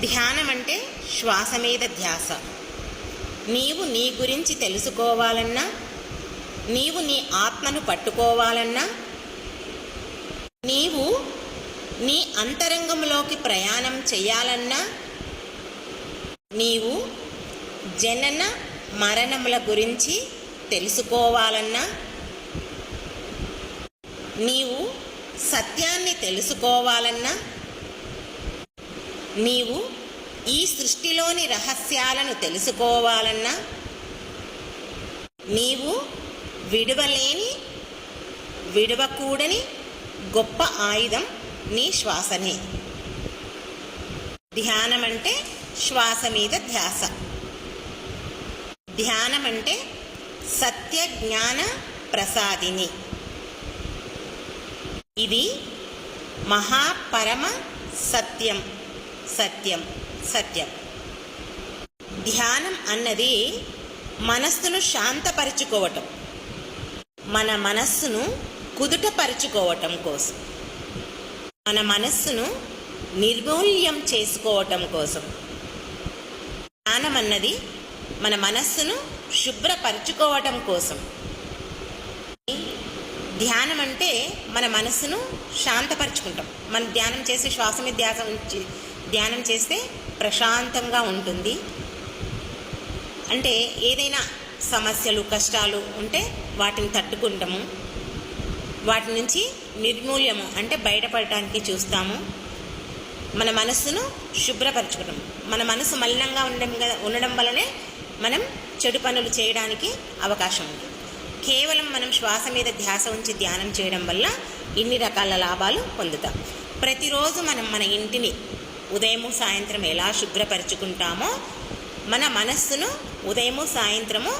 ధ్యానం అంటే శ్వాస మీద ధ్యాస. నీవు నీ గురించి తెలుసుకోవాలన్నా నీవు నీ ఆత్మను పట్టుకోవాలన్నా నీవు నీ అంతరంగంలోకి ప్రయాణం చేయాలన్నా నీవు జనన మరణముల గురించి తెలుసుకోవాలన్నా నీవు సత్యాన్ని తెలుసుకోవాలన్నా నీవు ఈ సృష్టిలోని రహస్యాలను తెలుసుకోవాలన్నా నీవు విడవలేని విడవకూడని గొప్ప ఆయుధం నీ శ్వాసనే. ధ్యానం అంటే శ్వాస మీద ధ్యాస. ధ్యానం అంటే సత్య జ్ఞాన ప్రసాదిని. ఇది మహాపరమ సత్యం. సత్యం సత్యం ధ్యానం అన్నది మనస్సును శాంతపరచుకోవటం మన మనస్సును కుదుటపరుచుకోవటం కోసం మన మనస్సును నిర్మూల్యం చేసుకోవటం కోసం ధ్యానం అన్నది మన మనస్సును శుభ్రపరచుకోవటం కోసం ధ్యానం అంటే మన మనస్సును శాంతపరచుకుంటాం మనం ధ్యానం చేసి శ్వాస మీద ధ్యాస ధ్యానం చేస్తే ప్రశాంతంగా ఉంటుంది. అంటే ఏదైనా సమస్యలు కష్టాలు ఉంటే వాటిని తట్టుకుంటాము. వాటి నుంచి నిర్మూల్యము అంటే బయటపడటానికి చూస్తాము. మన మనస్సును శుభ్రపరచుకోవడం మన మనసు మలినంగా ఉండడం ఉండడం వల్లనే మనం చెడు పనులు చేయడానికి అవకాశం ఉంది. కేవలం మనం శ్వాస మీద ధ్యాస ఉంచి ధ్యానం చేయడం వల్ల ఇన్ని రకాల లాభాలు పొందుతాం. ప్రతిరోజు మనం మన ఇంటిని ఉదయము సాయంత్రం ఎలా శుభ్రపరచుకుంటామో మన మనస్సును ఉదయము సాయంత్రము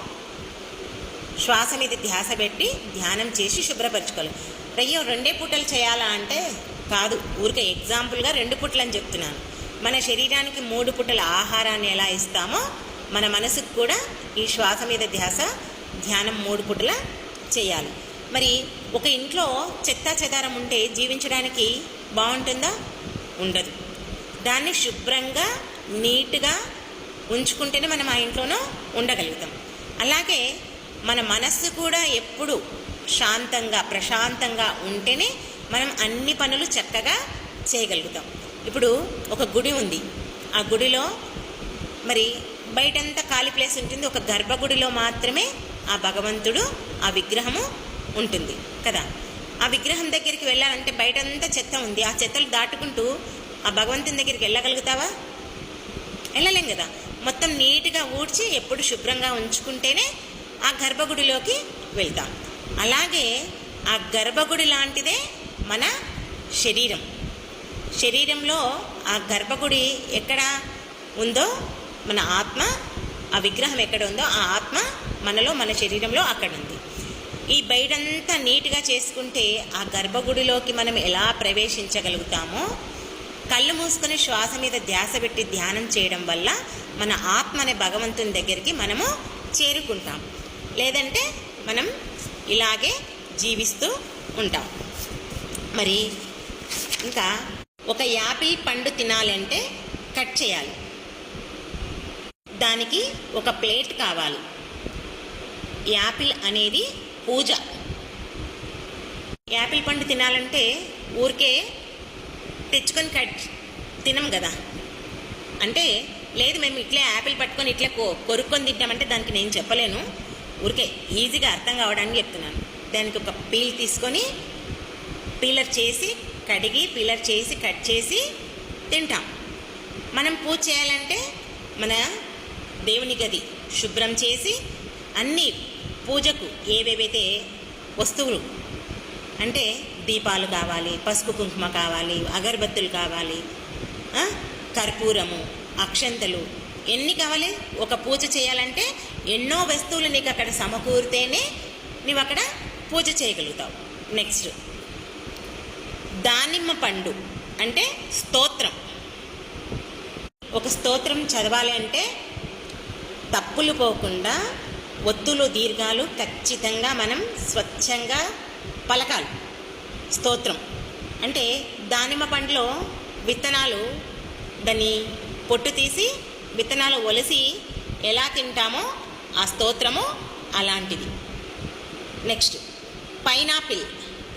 శ్వాస మీద ధ్యాస పెట్టి ధ్యానం చేసి శుభ్రపరచుకోవాలి. అయ్యో రెండే పూటలు చేయాలా అంటే కాదు. ఊరికే ఎగ్జాంపుల్గా రెండు పూటలు అని చెప్తున్నాను. మన శరీరానికి మూడు పూటల ఆహారాన్ని ఎలా ఇస్తామో మన మనసుకు కూడా ఈ శ్వాస మీద ధ్యాస ధ్యానం మూడు పూటల చేయాలి. మరి ఒక ఇంట్లో చెత్త చెదారం ఉంటే జీవించడానికి బాగుంటుందా? ఉండదు. దాన్ని శుభ్రంగా నీట్గా ఉంచుకుంటేనే మనం ఆ ఇంట్లోనూ ఉండగలుగుతాం. అలాగే మన మనస్సు కూడా ఎప్పుడు శాంతంగా ప్రశాంతంగా ఉంటేనే మనం అన్ని పనులు చక్కగా చేయగలుగుతాం. ఇప్పుడు ఒక గుడి ఉంది. ఆ గుడిలో మరి బయటంతా ఖాళీ ప్లేస్ ఉంటుంది. ఒక గర్భగుడిలో మాత్రమే ఆ భగవంతుడు ఆ విగ్రహము ఉంటుంది కదా. ఆ విగ్రహం దగ్గరికి వెళ్ళాలంటే బయటంతా చెత్త ఉంది. ఆ చెత్తలు దాటుకుంటూ ఆ భగవంతుని దగ్గరికి వెళ్ళగలుగుతావా? వెళ్ళలేం కదా. మొత్తం నీట్గా ఊడ్చి ఎప్పుడు శుభ్రంగా ఉంచుకుంటేనే ఆ గర్భగుడిలోకి వెళ్తాం. అలాగే ఆ గర్భగుడి లాంటిదే మన శరీరం. శరీరంలో ఆ గర్భగుడి ఎక్కడ ఉందో మన ఆత్మ ఆ విగ్రహం ఎక్కడ ఉందో ఆ ఆత్మ మనలో మన శరీరంలో అక్కడ ఉంది. ఈ బయటంతా నీట్గా చేసుకుంటే ఆ గర్భగుడిలోకి మనం ఎలా ప్రవేశించగలుగుతామో కళ్ళు మూసుకొని శ్వాస మీద ధ్యాస పెట్టి ధ్యానం చేయడం వల్ల మన ఆత్మ అనే భగవంతుని దగ్గరికి మనము చేరుకుంటాం. లేదంటే మనం ఇలాగే జీవిస్తూ ఉంటాం. మరి ఇంకా ఒక యాపిల్ పండు తినాలంటే కట్ చేయాలి. దానికి ఒక ప్లేట్ కావాలి. యాపిల్ అనేది పూజ. యాపిల్ పండు తినాలంటే ఊరికే తెచ్చుకొని కట్ తినం కదా. అంటే లేదు మేము ఇట్లే యాపిల్ పట్టుకొని ఇట్లా కొ కొరుక్కొని తింటామంటే దానికి నేను చెప్పలేను. ఊరికే ఈజీగా అర్థం కావడానికి చెప్తున్నాను. దానికి ఒక పీల్ తీసుకొని పీలర్ చేసి కడిగి పీలర్ చేసి కట్ చేసి తింటాం. మనం పూజ చేయాలంటే మన దేవుని గది శుభ్రం చేసి అన్ని పూజకు ఏవేవైతే వస్తువులు అంటే దీపాలు కావాలి పసుపు కుంకుమ కావాలి అగరబత్తులు కావాలి కర్పూరము అక్షంతలు ఎన్ని కావాలి? ఒక పూజ చేయాలంటే ఎన్నో వస్తువులు నీకు అక్కడ సమకూరితేనే నువ్వు అక్కడ పూజ చేయగలుగుతావు. నెక్స్ట్ దానిమ్మ పండు అంటే స్తోత్రం. ఒక స్తోత్రం చదవాలి అంటే తప్పులు పోకుండా ఒత్తులు దీర్ఘాలు ఖచ్చితంగా మనం స్వచ్ఛంగా పలకాలు. స్తోత్రం. అంటే దానిమ్మ పండ్లో విత్తనాలు దాన్ని పొట్టు తీసి విత్తనాలు ఒలిసి ఎలా తింటామో ఆ స్తోత్రము అలాంటిది. నెక్స్ట్ పైనాపిల్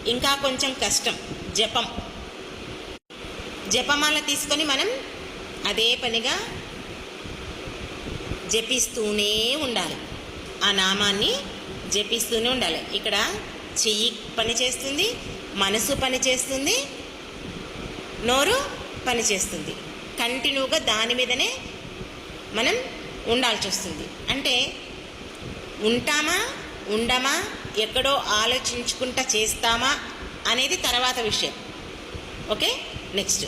ఇంకా కొంచెం కష్టం జపం. జపమాల తీసుకొని మనం అదే పనిగా జపిస్తూనే ఉండాలి. ఆ నామాన్ని జపిస్తూనే ఉండాలి. ఇక్కడ చెయ్యి పనిచేస్తుంది మనసు పనిచేస్తుంది నోరు పనిచేస్తుంది. కంటిన్యూగా దాని మీదనే మనం ఉండాల్సి వస్తుంది. అంటే ఉంటామా ఉండమా ఎక్కడో ఆలోచించుకుంటా చేస్తామా అనేది తర్వాత విషయం. ఓకే? నెక్స్ట్.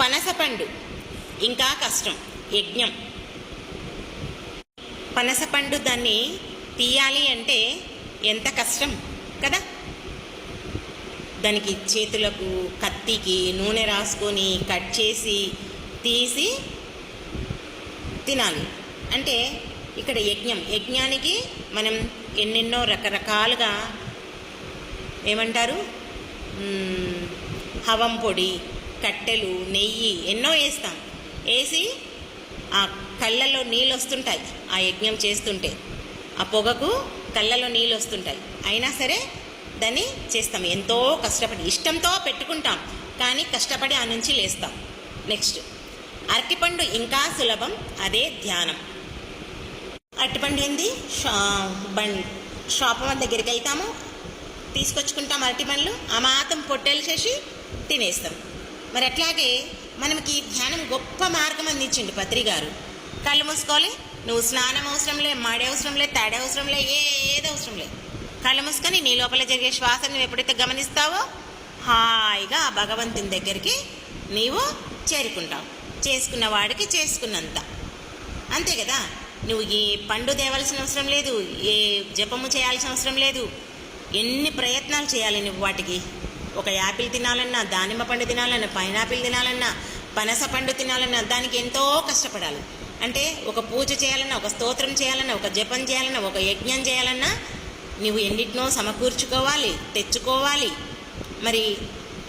పనసపండు ఇంకా కష్టం యజ్ఞం. పనసపండు దాన్ని తీయాలి అంటే ఎంత కష్టం? కదా? దానికి చేతులకు కత్తికి నూనె రాసుకొని కట్ చేసి తీసి తినాలి. అంటే ఇక్కడ యజ్ఞం. యజ్ఞానికి మనం ఎన్నెన్నో రకరకాలుగా ఏమంటారు? హవం పొడి కట్టెలు నెయ్యి ఎన్నో వేస్తాం. వేసి ఆ కళ్ళలో నీళ్ళు వస్తుంటాయి ఆ యజ్ఞం చేస్తుంటే. ఆ పొగకు కళ్ళలో నీళ్ళు వస్తుంటాయి. అయినా సరే దాన్ని చేస్తాం. ఎంతో కష్టపడి ఇష్టంతో పెట్టుకుంటాం. కానీ కష్టపడి ఆ నుంచి లేస్తాం. నెక్స్ట్ అరటిపండు ఇంకా సులభం అదే ధ్యానం. అరటిపండు ఏంది? షా బండ్ షాప్ దగ్గరికి వెళ్తాము. తీసుకొచ్చుకుంటాం అరటి పండ్లు ఆ మాత్రం పొట్టేలు చేసి తినేస్తాం. మరి అట్లాగే మనకి ధ్యానం గొప్ప మార్గం అందించిండు పత్రి గారు కళ్ళు మూసుకోవాలి. నువ్వు స్నానం అవసరం లే మడి అవసరం లే తాడే అవసరం లే ఏది అవసరం లేదు కళ్ళు మూసుకొని నీ లోపల జరిగే శ్వాసను నువ్వు ఎప్పుడైతే గమనిస్తావో హాయిగా ఆ భగవంతుని దగ్గరికి నీవు చేరుకుంటావు. చేసుకున్న వాడికి చేసుకున్నంత. అంతే కదా? నువ్వు ఏ పండు తేవాల్సిన అవసరం లేదు ఏ జపము చేయాల్సిన అవసరం లేదు. ఎన్ని ప్రయత్నాలు చేయాలి నువ్వు వాటికి? ఒక యాపిల్ తినాలన్నా దానిమ్మ పండు తినాలన్నా పైనాపిల్ తినాలన్నా పనస పండు తినాలన్నా దానికి ఎంతో కష్టపడాలి. అంటే ఒక పూజ చేయాలన్నా ఒక స్తోత్రం చేయాలన్నా ఒక జపం చేయాలన్నా ఒక యజ్ఞం చేయాలన్నా నువ్వు ఎన్నిటినో సమకూర్చుకోవాలి తెచ్చుకోవాలి. మరి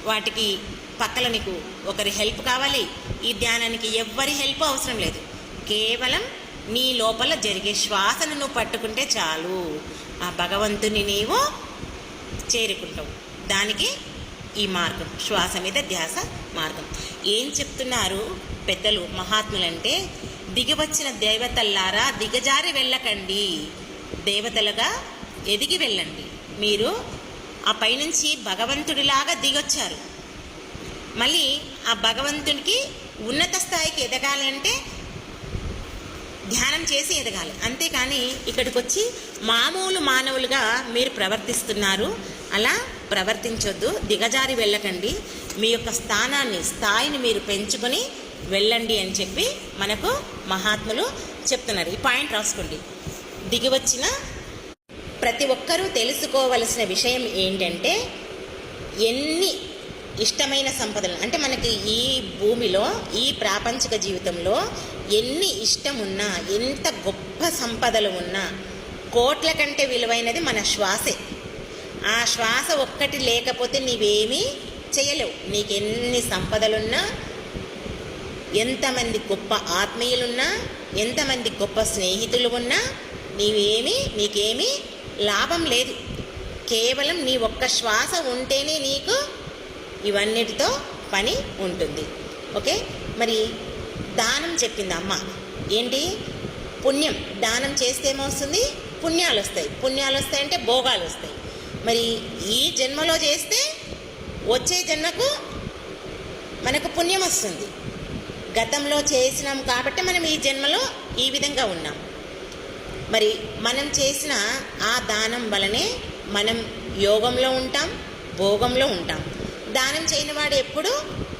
వాటికి పక్కల నీకు ఒకరి హెల్ప్ కావాలి. ఈ ధ్యానానికి ఎవ్వరి హెల్ప్ అవసరం లేదు. కేవలం నీ లోపల జరిగే శ్వాసను నువ్వు పట్టుకుంటే చాలు. ఆ భగవంతుని నీవు చేరుకుంటావు. దానికి ఈ మార్గం శ్వాస మీద ధ్యాస మార్గం. ఏం చెప్తున్నారు పెద్దలు మహాత్ములంటే దిగివచ్చిన దేవతల్లారా దిగజారి వెళ్ళకండి. దేవతలుగా ఎదిగి వెళ్ళండి. మీరు ఆ పైనుంచి భగవంతుడిలాగా దిగొచ్చారు. మళ్ళీ ఆ భగవంతునికి ఉన్నత స్థాయికి ఎదగాలి అంటే ధ్యానం చేసి ఎదగాలి. అంతేకాని ఇక్కడికి వచ్చి మామూలు మానవులుగా మీరు ప్రవర్తిస్తున్నారు. అలా ప్రవర్తించొద్దు. దిగజారి వెళ్ళకండి. మీ యొక్క స్థానాన్ని స్థాయిని మీరు పెంచుకొని వెళ్ళండి అని చెప్పి మనకు మహాత్ములు చెప్తున్నారు. ఈ పాయింట్ రాసుకోండి. దిగి వచ్చిన ప్రతి ఒక్కరూ తెలుసుకోవలసిన విషయం ఏంటంటే ఎన్ని ఇష్టమైన సంపదలు అంటే మనకి ఈ భూమిలో ఈ ప్రాపంచిక జీవితంలో ఎన్ని ఇష్టం ఉన్నా ఎంత గొప్ప సంపదలు ఉన్నా కోట్ల కంటే విలువైనది మన శ్వాసే. ఆ శ్వాస ఒక్కటి లేకపోతే నీవేమీ చేయలేవు. నీకు ఎన్ని సంపదలున్నా ఎంతమంది గొప్ప ఆత్మీయులున్నా ఎంతమంది గొప్ప స్నేహితులు ఉన్నా నీవేమీ నీకేమీ లాభం లేదు. కేవలం నీ ఒక్క శ్వాస ఉంటేనే నీకు ఇవన్నిటితో పని ఉంటుంది. ఓకే? మరి దానం చెప్పింది అమ్మ. ఏంటి? పుణ్యం. దానం చేస్తే ఏమొస్తుంది? పుణ్యాలు వస్తాయి పుణ్యాలు వస్తాయంటే భోగాలు వస్తాయి మరి ఈ జన్మలో చేస్తే వచ్చే జన్మకు మనకు పుణ్యం వస్తుంది. గతంలో చేసినాం కాబట్టి మనం ఈ జన్మలో ఈ విధంగా ఉన్నాం. మరి మనం చేసిన ఆ దానం వలనే మనం యోగంలో ఉంటాం భోగంలో ఉంటాం. దానం చేయనివాడు ఎప్పుడు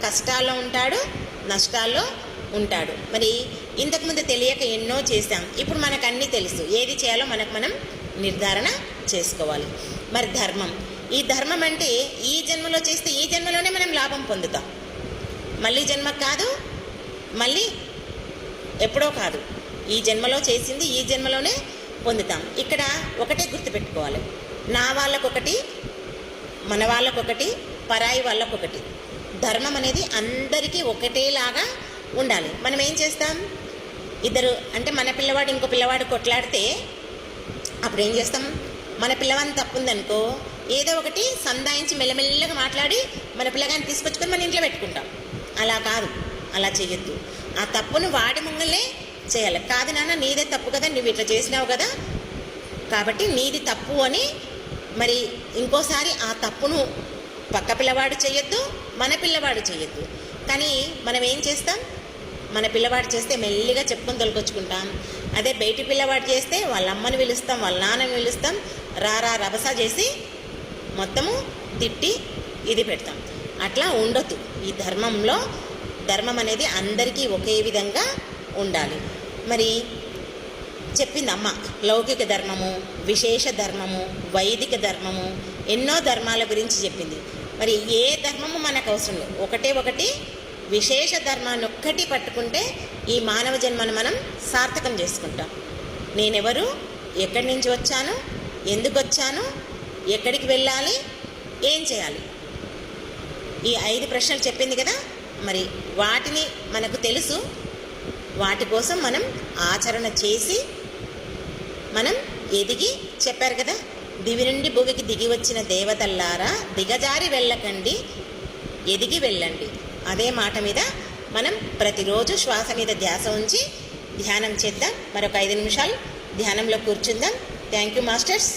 కష్టాల్లో ఉంటాడు నష్టాల్లో ఉంటాడు. మరి ఇంతకుముందు తెలియక ఎన్నో చేసాం ఇప్పుడు మనకు అన్నీ తెలుసు. ఏది చేయాలో మనకు మనం నిర్ధారణ చేసుకోవాలి. మరి ధర్మం. ఈ ధర్మం అంటే ఈ జన్మలో చేస్తే ఈ జన్మలోనే మనం లాభం పొందుతాం. మళ్ళీ జన్మ కాదు మళ్ళీ ఎప్పుడో కాదు. ఈ జన్మలో చేసింది ఈ జన్మలోనే పొందుతాం. ఇక్కడ ఒకటే గుర్తుపెట్టుకోవాలి. నా వాళ్ళకొకటి మన వాళ్ళకొకటి పరాయి వాళ్ళకొకటి. ధర్మం అనేది అందరికీ ఒకటేలాగా ఉండాలి. మనం ఏం చేస్తాం? ఇద్దరు అంటే మన పిల్లవాడు ఇంకో పిల్లవాడు కొట్లాడితే అప్పుడు ఏం చేస్తాం? మన పిల్లవాడిని తప్పుందనుకో ఏదో ఒకటి సందాయించి మెల్లమెల్లగా మాట్లాడి మన పిల్లగాన్ని తీసుకొచ్చుకొని మన ఇంట్లో పెట్టుకుంటాం. అలా కాదు. అలా చేయొద్దు ఆ తప్పును వాడి ముంగలే చేయాలి. కాదు నాన్న నీదే తప్పు కదా నువ్వు ఇట్లా చేసినావు కదా. కాబట్టి నీది తప్పు అని మరి ఇంకోసారి ఆ తప్పును పక్క పిల్లవాడు చేయొద్దు మన పిల్లవాడు చేయొద్దు కానీ మనం ఏం చేస్తాం? మన పిల్లవాడు చేస్తే మెల్లిగా చెప్పుకొని తొలకొచ్చుకుంటాం అదే బయటి పిల్లవాడు చేస్తే వాళ్ళ అమ్మని పిలుస్తాం వాళ్ళ నాన్నని పిలుస్తాం రారా రభస చేసి మొత్తము తిట్టి ఇది పెడతాం. అట్లా ఉండొద్దు. ఈ ధర్మంలో ధర్మం అనేది అందరికీ ఒకే విధంగా ఉండాలి. మరి చెప్పింది అమ్మ లౌకిక ధర్మము విశేష ధర్మము వైదిక ధర్మము ఎన్నో ధర్మాల గురించి చెప్పింది. మరి ఏ ధర్మము మనకు అవసరం లేదు. ఒకటే ఒకటి విశేష ధర్మాన్ని ఒక్కటి పట్టుకుంటే ఈ మానవ జన్మను మనం సార్థకం చేసుకుంటాం. నేనెవరు? ఎక్కడి నుంచి వచ్చాను? ఎందుకు వచ్చాను? ఎక్కడికి వెళ్ళాలి? ఏం చేయాలి? ఈ ఐదు ప్రశ్నలు చెప్పింది కదా? మరి వాటిని మనకు తెలుసు. వాటి కోసం మనం ఆచరణ చేసి మనం ఎదిగి చెప్పారు కదా? దివి నుండి భూమికి దిగి వచ్చిన దేవతల్లారా దిగజారి వెళ్ళకండి ఎదిగి వెళ్ళండి. అదే మాట మీద మనం ప్రతిరోజు శ్వాస మీద ధ్యాస ఉంచి ధ్యానం చేద్దాం. మరొక ఐదు నిమిషాలు ధ్యానంలో కూర్చుందాం. Thank you masters